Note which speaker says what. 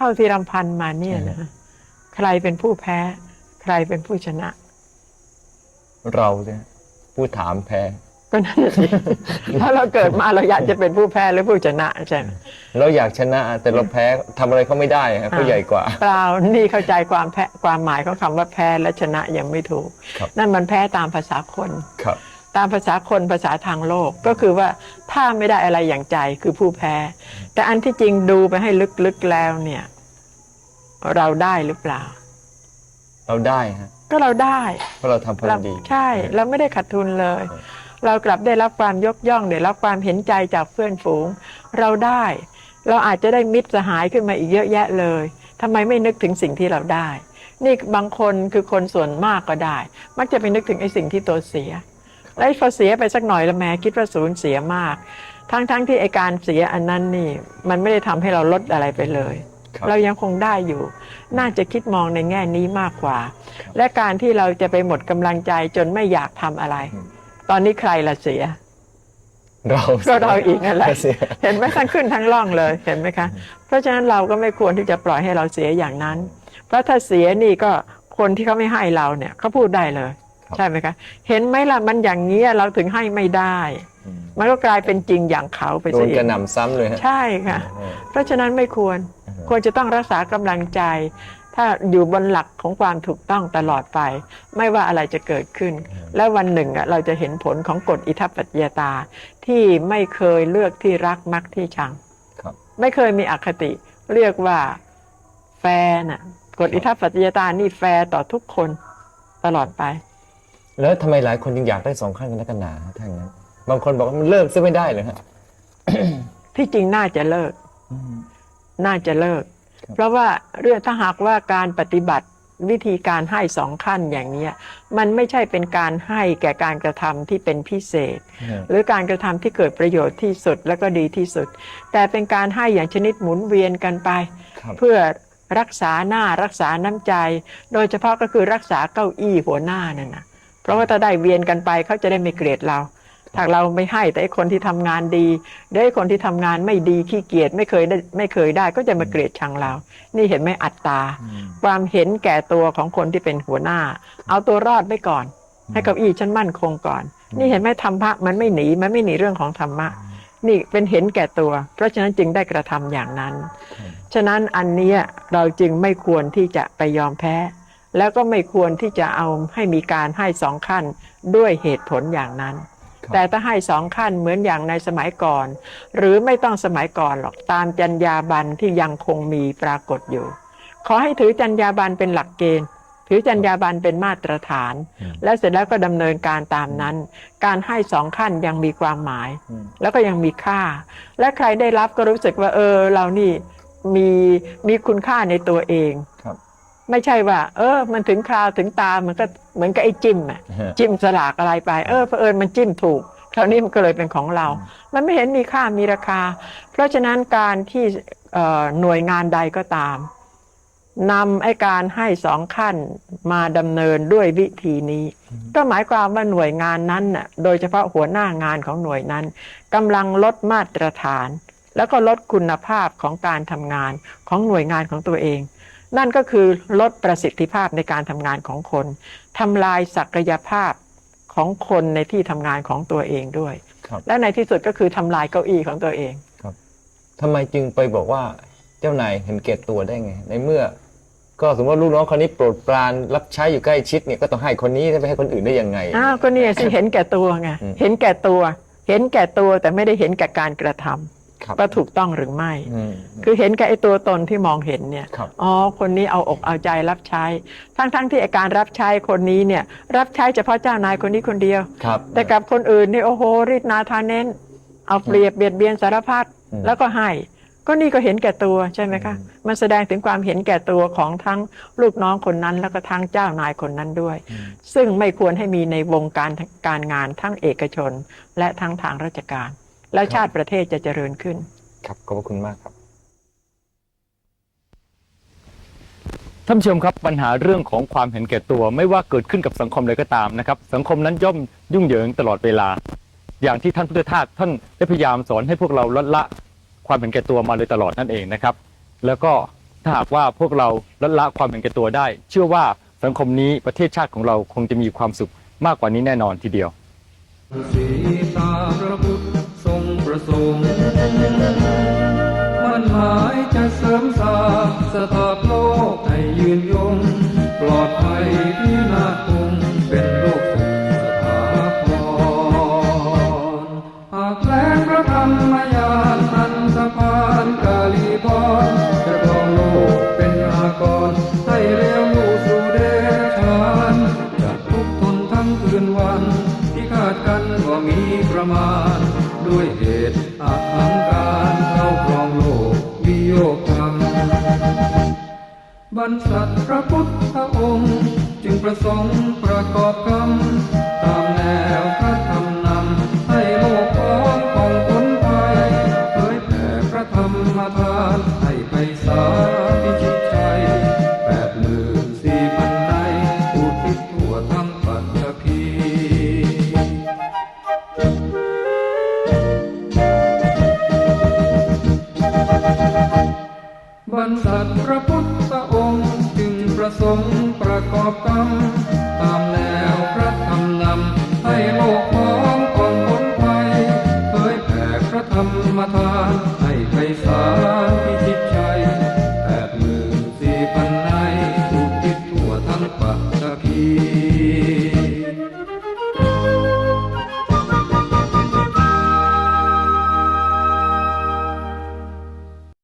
Speaker 1: เท่าที่รำพันมาเนี่ยนะใครเป็นผู้แพ้ ใครเป็นผู้ชนะ
Speaker 2: เราเนี่ยผู้ถามแพ้
Speaker 1: ก็นั่นน่ะสิถ้าเราเกิดมาเราอยากจะเป็นผู้แพ้หรือผู้ชนะใช่ไหม
Speaker 2: เราอยากชนะ แต่เราแพ้ทำอะไรเขาไม่ได้ฮะเขาใหญ่กว่า
Speaker 1: เปล่านี่เข้าใจความแพ้ความหมายของคำว่าแพ้และชนะยังไม่ถูก
Speaker 2: ครับ
Speaker 1: นั่นมันแพ้ตามภาษาคน
Speaker 2: ครับ
Speaker 1: ตามภาษาคนภาษาทางโลกก็คือว่าถ้าไม่ได้อะไรอย่างใจคือผู้แพ้ แต่อันที่จริงดูไปให้ลึกๆแล้วเนี่ย เราได้หรือเปล่า
Speaker 2: เราได้ฮะ
Speaker 1: ก็เราได้
Speaker 2: เพราะเราทำความ
Speaker 1: เรา
Speaker 2: ดี
Speaker 1: ใช่ เราไม่ได้ขาดทุนเลย เรากลับได้รับความยกย่องได้รับความเห็นใจจากเพื่อนฝูง เราได้ เราอาจจะได้มิตรสหายขึ้นมาอีกเยอะแยะเลยทำไมไม่นึกถึงสิ่งที่เราได้ นี่บางคนคือคนส่วนมากก็ได้ มักจะไปนึกถึงไอ้สิ่งที่ตัวเสีย แล้วพอเสียไปสักหน่อยละแม้คิดว่าสูญเสียมาก ทั้งๆที่ไอการเสียอันนั้นนี่ มันไม่ได้ทำให้เราลดอะไรไปเลย
Speaker 2: ครับ
Speaker 1: เรายังคงได้อยู่ น่าจะคิดมองในแง่นี้มากกว่า
Speaker 2: ครับ
Speaker 1: และการที่เราจะไปหมดกำลังใจจนไม่อยากทำอะไร
Speaker 2: อืม
Speaker 1: ตอนนี้ใครละเสีย
Speaker 2: เรา
Speaker 1: ก็เราอีกนั่นแหละ
Speaker 2: เสีย
Speaker 1: เห็นไหมทั้งขึ้นทั้งล่องเลยเห็นไหมคะ เพราะฉะนั้นเราก็ไม่ควรที่จะปล่อยให้เราเสียอย่างนั้น เพราะถ้าเสียนี่ก็คนที่เขาไม่ให้เราเนี่ยเขาพูดได้เลย
Speaker 2: ครับ
Speaker 1: ใช่ไหมคะเห็นไหมล่ะมันอย่างนี้ยเราถึงให้ไม่ได้
Speaker 2: อืม
Speaker 1: มันก็กลายเป็นจริงอย่างเขาไป
Speaker 2: โด
Speaker 1: ซะ
Speaker 2: น
Speaker 1: อี
Speaker 2: กระ
Speaker 1: ก
Speaker 2: หน่ำซ้ำเลยฮะ
Speaker 1: ใช่ค่ะ
Speaker 2: เออ
Speaker 1: เพราะฉะนั้นไม่ควร
Speaker 2: เออ
Speaker 1: ควรจะต้องรักษากำลังใจ ถ้าอยู่บนหลักของความถูกต้องตลอดไป ไม่ว่าอะไรจะเกิดขึ้น และวันหนึ่งอะเราจะเห็นผลของกฎอิทัปปัจจยตา ที่ไม่เคยเลือกที่รักมักที่ชัง
Speaker 2: ครับ
Speaker 1: ไม่เคยมีอคติ เรียกว่าแฟร์น่ะกฎอิทัปปัจจยตานี่แฟร์ต่อทุกคนตลอดไป
Speaker 2: แล้วทำไมหลายคนยังอยากได้สองขั้นกันนักกันหนาฮะถ้าอย่างนั้น บางคนบอกว่ามันเลิกซะไม่ได้เลยฮะ
Speaker 1: ที่จริงน่าจะเลิก น่าจะเลิก
Speaker 2: ครับ
Speaker 1: เพราะว่าเรื่องถ้าหากว่าการปฏิบัติวิธีการให้สองขั้นอย่างเนี้ยมันไม่ใช่เป็นการให้แก่การกระทำที่เป็นพิเศษ หรือการกระทำที่เกิดประโยชน์ที่สุดและก็ดีที่สุด แต่เป็นการให้อย่างชนิดหมุนเวียนกันไป
Speaker 2: ครับ
Speaker 1: เพื่อรักษาหน้ารักษาน้ำใจ โดยเฉพาะก็คือรักษาเก้าอี้หัวหน้านั่นนะเพ ราะว่าถ้าได้เวียนกันไปเขาจะได้ไม่เกลียดเราถ้าเราไม่ให้แต่ไอ้คนที่ทำงานดีเดี๋ยวไอ้คนที่ทำงานไม่ดีขี้เกียจไม่เคยได้ไม่เคยได้ก็จะมาเกลียดชังเรา นี่เห็นไหมอัตตา ความเห็นแก่ตัวของคนที่เป็นหัวหน้า เอาตัวรอดไว้ก่อน ให้เก้าอี้ฉันมั่นคงก่อน นี่เห็นไหมธรรมะมันไม่หนีมันไม่หนีเรื่องของธรรมะ นี่เป็นเห็นแก่ตัว เพราะฉะนั้นจึงได้กระทำอย่างนั้น ฉะนั้นอันเนี้ยเราจึงไม่ควรที่จะไปยอมแพ้ แล้วก็ไม่ควรที่จะเอาให้มีการให้สองขั้นด้วยเหตุผลอย่างนั้น
Speaker 2: ครับ
Speaker 1: แต่ถ้าให้สองขั้นเหมือนอย่างในสมัยก่อน หรือไม่ต้องสมัยก่อนหรอกตามจรรยาบรรณที่ยังคงมีปรากฏอยู่ ขอให้ถือจรรยาบรรณเป็นหลักเกณฑ์ถือจรรยาบรรณเป็นมาตรฐาน
Speaker 2: อืม
Speaker 1: และเสร็จแล้วก็ดำเนินการตามนั้น การให้สองขั้นยังมีความหมาย
Speaker 2: อืม
Speaker 1: แล้วก็ยังมีค่า และใครได้รับก็รู้สึกว่าเออ เรานี่มีมีคุณค่าในตัวเอง
Speaker 2: ครับ
Speaker 1: ไม่ใช่ว่า เออ มันถึงคราวถึงตามันก็เหมือนกับไอ้จิ้มอะ
Speaker 2: ฮะ
Speaker 1: จิ้มสลากอะไรไป เออเผอิญมันจิ้มถูกคราวนี้มันก็เลยเป็นของเรา มันไม่เห็นมีค่ามีราคา เพราะฉะนั้นการที่เอ่อหน่วยงานใดก็ตามนำไอ้การให้สองขั้นมาดำเนินด้วยวิธีนี้ ก็หมายความว่าหน่วยงานนั้นน่ะโดยเฉพาะหัวหน้างานของหน่วยนั้นกำลังลดมาตรฐาน แล้วก็ลดคุณภาพของการทำงานของหน่วยงานของตัวเอง นั่นก็คือลดประสิทธิภาพในการทำงานของคนทำลายศักยภาพของคนในที่ทำงานของตัวเองด้วย
Speaker 2: ครับ
Speaker 1: และในที่สุดก็คือทำลายเก้าอี้ของตัวเอง
Speaker 2: ทำไมจึงไปบอกว่าเจ้านายเห็นแก่ตัวได้ไง ในเมื่อ ก็สมมติว่าลูกน้องคนนี้โปรดปรานรับใช้อยู่ใกล้ชิดเนี่ยก็ต้องให้คนนี้จะไปให้คนอื่นได้ยังไง
Speaker 1: อ้าวก็เนี่ยสิเห็นแก่ตัวไง
Speaker 2: อืม
Speaker 1: เห็นแก่ตัว เห็นแก่ตัวแต่ไม่ได้เห็นแก่การกระทำ
Speaker 2: ครับ
Speaker 1: ว่าถูกต้องหรือไม่
Speaker 2: อืม
Speaker 1: คือเห็นแก่ไอ้ตัวตนที่มองเห็นเนี่ย
Speaker 2: ครับ
Speaker 1: อ๋อคนนี้เอาอกเอาใจรับใช้ ทั้งๆที่ไอ้การรับใช้คนนี้เนี่ย รับใช้เฉพาะเจ้านายคนนี้คนเดียว
Speaker 2: ครับ
Speaker 1: แต่กับคนอื่นนี่โอ้โหริดนาทาเน้น เอาเปรียบเบียดเบียนสารพัด
Speaker 2: อืม
Speaker 1: แล้วก็ให้ก็นี่ก็เห็นแก่ตัวใช่ไหมคะ
Speaker 2: อืม
Speaker 1: มันแสดงถึงความเห็นแก่ตัวของทั้งลูกน้องคนนั้น แล้วก็ทั้งเจ้านายคนนั้นด้วย
Speaker 2: อืม
Speaker 1: ซึ่งไม่ควรให้มีในวงการการงานทั้งเอกชน และทั้งทางราชการ แล้วชาติประเทศจะเจริญขึ้น
Speaker 2: ครับขอบพระคุณมากครับ
Speaker 3: ท่านผู้ชมครับปัญหาเรื่องของความเห็นแก่ตัว ไม่ว่าเกิดขึ้นกับสังคมใดก็ตามนะครับ สังคมนั้นย่อมยุ่งเหยิงตลอดเวลา อย่างที่ท่านพุทธทาสท่านได้พยายามสอนให้พวกเราลดละความเห็นแก่ตัวมาโดยตลอดนั่นเองนะครับ แล้วก็ถ้าหากว่าพวกเราลดละความเห็นแก่ตัวได้ เชื่อว่าสังคมนี้ประเทศชาติของเราคงจะมีความสุขมากกว่านี้แน่นอนทีเดียว
Speaker 4: สงมันหมายจะเสริมสร้างสถาพโลกให้ยืนยง ปลอดภัยพินาศคงเป็นโลกสุขสถาพรหากแคลนพระธรรมยานอันสะพานกาลีบอนจะรองโลกเป็นอากรให้เลี้ยวลู่สู่เดชานจะทุกทนทั้งคืนวัน ที่คาดกันว่ามีประมาณ บรรษัทพระพุทธองค์ จึงประสงค์ประกอบกรรมตามแนวพระ come